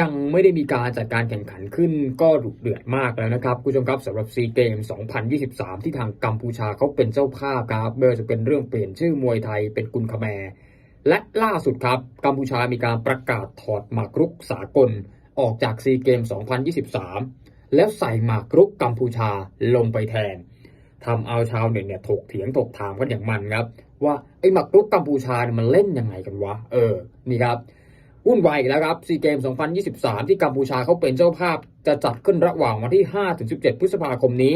ยังไม่ได้มีการจัดการแข่งขันขึ้นก็ดุเดือดมากแล้วนะครับคุณผู้ชมครับสำหรับซีเกม 2023 ที่ทางกัมพูชาเขาเป็นเจ้าภาพครับไม่ว่าจะเป็นเรื่องเปลี่ยนชื่อมวยไทยเป็นกุนคแมและล่าสุดครับกัมพูชามีการประกาศถอดหมากรุกสากลออกจากซีเกม 2023 แล้วใส่หมากรุกกัมพูชาลงไปแทนทำเอาชาวเน็ตเนี่ยถกเถียงถกถามกันอย่างมันครับ ว่าไอ้หมากรุกกัมพูชาเนี่ยมันเล่นยังไงกันวะ เออ นี่ครับ วุ่นวายอีกแล้วครับซีเกม 2023 ที่กัมพูชาเขาเป็นเจ้าภาพ จะจัดขึ้นระหว่างวันที่ 5-17 พฤษภาคมนี้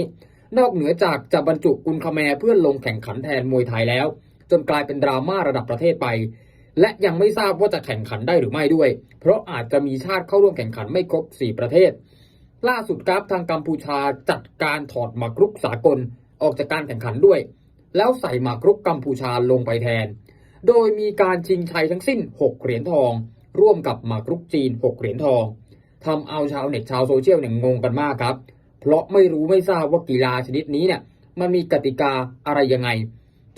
นอกเหนือจากจะบรรจุกุนคาแมเพื่อลงแข่งขันแทนมวยไทยแล้ว จนกลายเป็นดราม่าระดับประเทศไป และยังไม่ทราบว่าจะแข่งขันได้หรือไม่ด้วย เพราะอาจจะมีชาติเข้าร่วมแข่งขันไม่ครบ 4 ประเทศ ล่าสุดครับทางกัมพูชาจัดการถอดหมากรุกสากลออกจากการแข่งขันด้วย แล้วใส่หมากรุกกัมพูชาลงไปแทน โดยมีการชิงชัยทั้งสิ้น 6 เหรียญทอง ร่วมกับหมากรุกจีน 6 เหรียญทองทำเอาชาวเน็ตชาวโซเชียลเนี่ยงงกันมากครับ เพราะไม่รู้ไม่ทราบว่ากีฬาชนิดนี้เนี่ยมันมีกติกาอะไรยังไง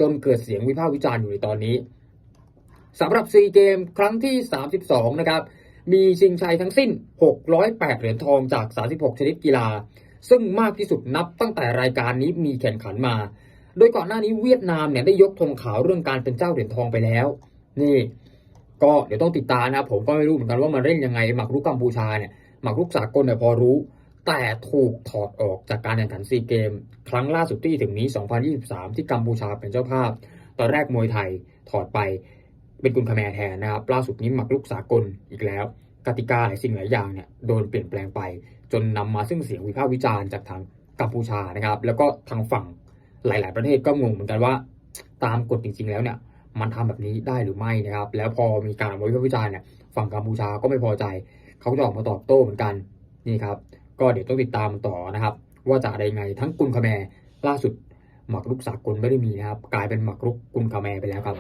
จนเกิดเสียงวิพากษ์วิจารณ์อยู่ในตอนนี้สำหรับซีเกมครั้งที่ 32 นะครับ มีชิงชัยทั้งสิ้น 608 เหรียญทองจาก 36 ชนิดกีฬา ซึ่งมากที่สุดนับตั้งแต่รายการนี้มีแข่งขันมา โดยก่อนหน้านี้เวียดนามเนี่ยได้ยกธงขาวเรื่องการเป็นเจ้าเหรียญทองไปแล้ว นี่ ก็เดี๋ยวต้องติดตามนะครับผมก็ไม่รู้เหมือนกันว่ามันเล่นยังไงหมากรุกกัมพูชาเนี่ยหมากรุกสากลเนี่ยพอรู้ แต่ถูกถอดออกจากการแข่งขันซีเกม ครั้งล่าสุดที่ถึงนี้ 2023 ที่กัมพูชาเป็นเจ้าภาพ ตอนแรกมวยไทยถอดไปเป็นกุนคาแมร์แทนนะครับล่าสุดนี้หมากรุกสากลอีกแล้ว กติกาหลายสิ่งหลายอย่างเนี่ยโดนเปลี่ยนแปลงไป จนนำมาซึ่งเสียงวิพากษ์วิจารณ์จากทางกัมพูชานะครับ แล้วก็ทางฝั่งหลาย ๆ ประเทศก็งงเหมือนกันว่า ตามกฎจริง ๆ แล้วเนี่ย มันทำแบบนี้ได้หรือไม่นะครับ แล้วพอมีการออกมาวิพากษ์วิจารณ์เนี่ยฝั่งกัมพูชาก็ไม่พอใจ เขาจะออกมาตอบโต้เหมือนกันนี่ครับ ก็เดี๋ยวต้องติดตามต่อนะครับ ว่าจะอะไรไงทั้งกุนคาแมล่าสุดหมักรุกสากลไม่ได้มีนะครับ กลายเป็นหมักรุกกุนคาแมไปแล้วครับ